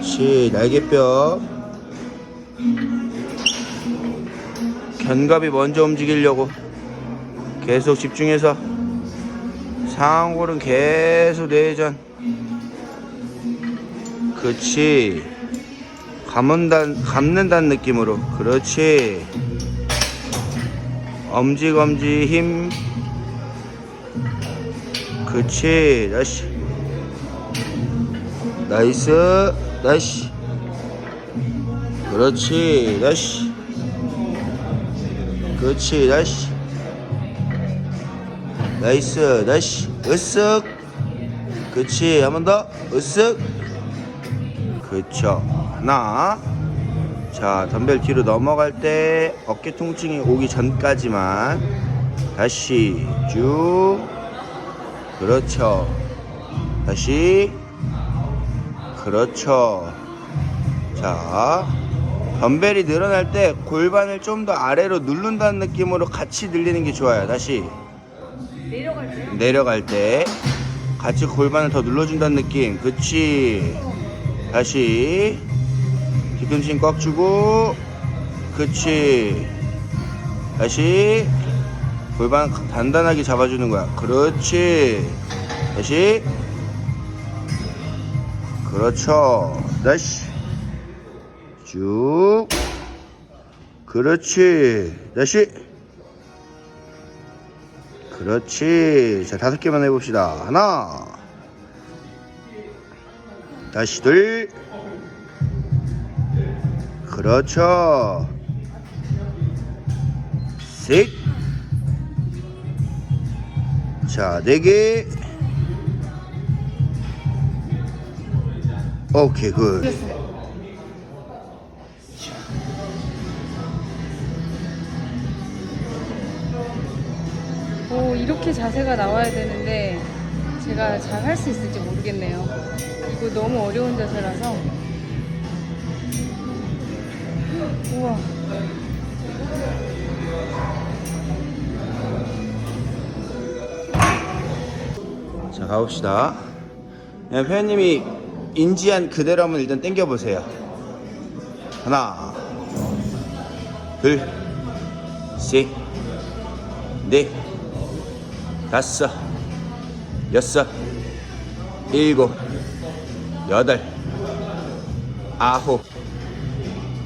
그렇지 날개뼈. 견갑이 먼저 움직이려고 계속 집중해서 상골은 계속 내전. 그렇지 감은단, 감는다는 느낌으로. 그렇지. 엄지검지 힘. 그렇지 다시 나이스 다시 그렇지 다시 그렇지 다시 나이스 다시 으쓱. 그렇지 한 번 더. 으쓱. 그쵸 하나. 자 덤벨 뒤로 넘어갈 때 어깨 통증이 오기 전까지만 다시 쭉. 그렇죠. 다시 그렇죠. 자 덤벨이 늘어날 때 골반을 좀 더 아래로 누른다는 느낌으로 같이 늘리는 게 좋아요. 다시. 내려갈 때요? 내려갈 때 같이 골반을 더 눌러준다는 느낌. 그치? 다시. 뒤꿈치 꽉 주고. 그치? 다시. 골반 단단하게 잡아주는 거야. 그렇지. 다시 그렇죠 다시 쭉 그렇지 다시 그렇지. 자, 다섯 개만 해봅시다. 하나. 다시 둘. 그렇죠. 셋. 자, 네 개. 오케이, 굿. 오 이렇게 자세가 나와야 되는데 제가 잘 할 수 있을지 모르겠네요. 이거 너무 어려운 자세라서. 우와. 자, 가봅시다. 네, 회원님이 인지한 그대로 한번 일단 당겨보세요. 하나, 둘, 셋, 넷, 다섯, 여섯, 일곱, 여덟, 아홉,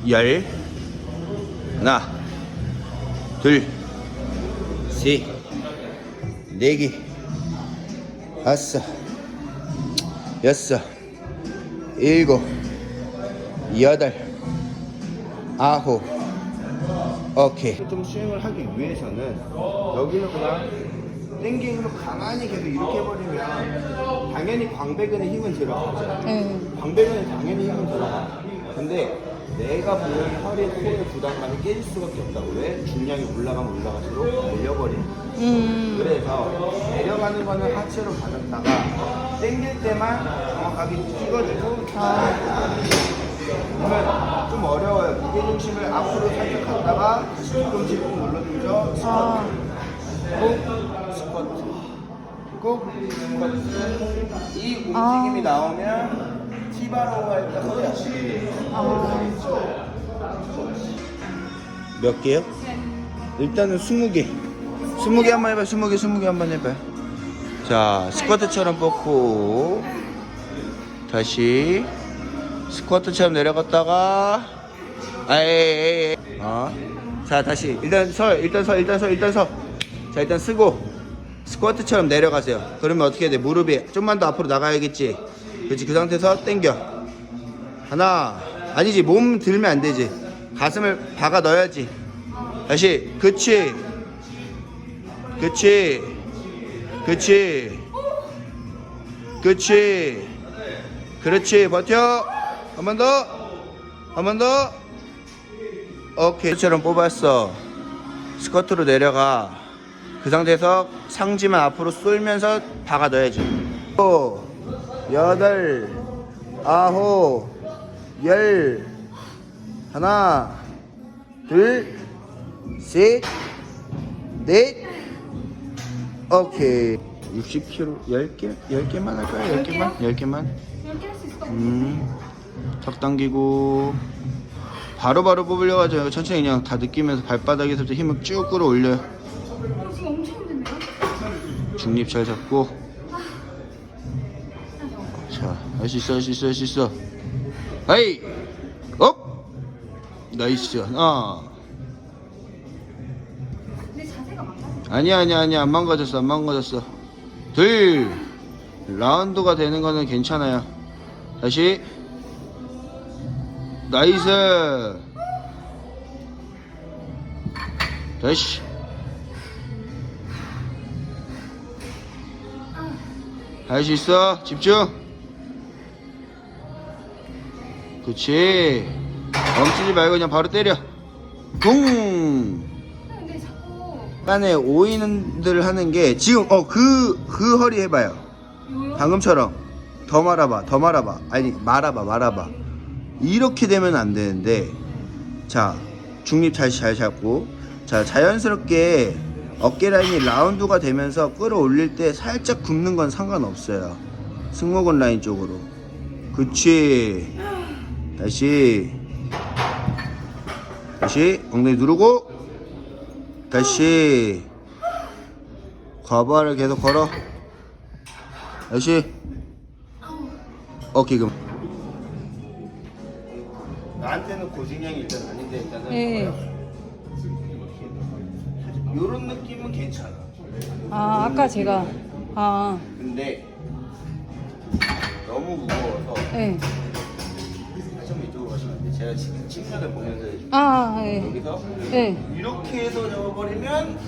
열, 하나, 둘, 셋, 네 개, 다섯, 여섯, 일곱, 여덟, 아홉, 오케이. 좀 스윙을 하기 위해서는 여기는 그냥 땡기는 걸 가만히 계속 이렇게 해버리면 당연히 광배근에 힘은 들어가죠. 네. 광배근에 당연히 힘은 들어가. 근데 내가 분명히 허리, 코에 부담감이 깨질 수밖에 없다. 왜? 중량이 올라가면 올라갈수록 밀려버리는 음. 그래서 내려가는 거는 하체로 받았다가 당길 때만 정확하게 찍어주고 그러면 좀 어려워요. 무게 중심을 앞으로 살짝 갔다가 꾹 눌러주죠. 아. 꾹 스쿼트. 꾹 스쿼트. 이 움직임이 아. 나오면 티바로 할때 허리 아프게 아. 몇 개요? 일단은 20개. 20개 한번 해봐요. 20개, 20개 한번 해봐요. 자, 스쿼트처럼 뻗고 다시 스쿼트처럼 내려갔다가 아이 어. 자, 다시 일단 서, 일단 서, 일단 서, 일단 서. 자, 일단 쓰고 스쿼트처럼 내려가세요. 그러면 어떻게 돼? 무릎이 좀만 더 앞으로 나가야겠지. 그렇지. 그 상태에서 당겨. 하나 아니지 몸 들면 안 되지 가슴을 박아 넣어야지 다시 그치 그치? 그치? 그치? 그렇지 버텨. 한 번 더. 한 번 더. 오케이. 처럼 뽑았어. 스쿼트로 내려가. 그 상태에서 상지만 앞으로 쏠면서 박아 넣어야지. 오, 여덟 아홉 열. 하나 둘셋넷 오케이. 60kg 10개? 10개만 할까요? 10개만? 10개만? 음. 턱 당기고. 바로바로 뽑으려가지고 천천히 그냥 다 느끼면서 발바닥에서부터 힘을 쭉 끌어올려요. 지금 엄청 힘든데요? 중립 잘 잡고. 자 할 수 있어 할 수 있어 할 수 있어. 하이! 업! 나이스. 하나 아니야 아니야 아니야 안 망가졌어 안 망가졌어. 둘 라운드가 되는 거는 괜찮아요. 다시. 나이스. 다시. 할 수 있어. 집중. 그치. 멈추지 말고 그냥 바로 때려. 자꾸 약간의 오인들 하는 게 지금 어그그 허리 해봐요? 방금처럼. 더 말아봐 더 말아봐. 아니 말아봐 말아봐. 이렇게 되면 안 되는데. 자 중립 잘, 잘 잡고. 자 자연스럽게 어깨 라인이 라운드가 되면서 끌어올릴 때 살짝 굽는 건 상관없어요. 승모근 라인 쪽으로. 그치? 다시. 다시. 엉덩이 누르고 다시 과발을 계속 걸어. 다시 오케이 그럼 나한테는 고진량이 일단 아닌데 일단은 네. 요런 느낌은 괜찮아. 아 아까 제가. 아. 근데 너무 무거워서 네. 제가 지금 친구들 보면서 해줄게요. 아 네. 여기서 네. 이렇게 해서 잡아버리면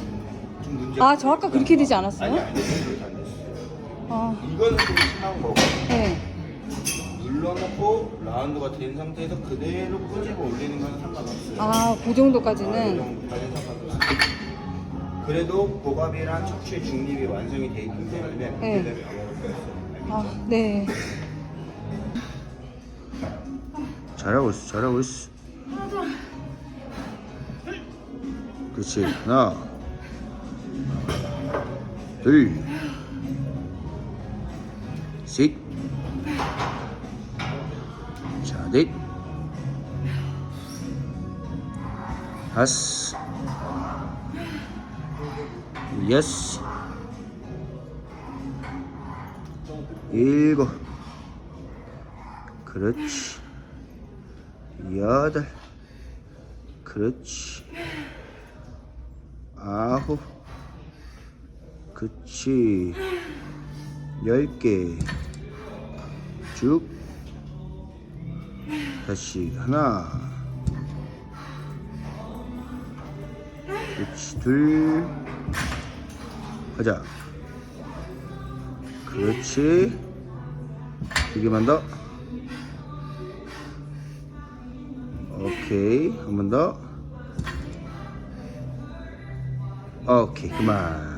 좀 문제가 아저 아까 그렇게 되지 않았어요? 아니 아니 그렇게 안 됐어 아 이거는 좀 심한 거고 네. 눌러놓고 라운드가 된 상태에서 그대로 끄집어 올리는 건 상관없어요 아그 아, 이 정도까지는 정도까지는 상관없어요 그래도 복압이랑 척추의 중립이 완성이 돼 있기 때문에 네. 아 네. 잘하고 있어 잘하고 있어. 그렇지. 하나. 둘셋 자 넷. 다섯. 여섯. 일곱. 그렇지 여덟 그렇지. 아홉 그치 열개. 쭉. 다시 하나. 그렇지. 둘. 가자. 그렇지. 두 개만 더 오케이 한 번 더. 오케이 그만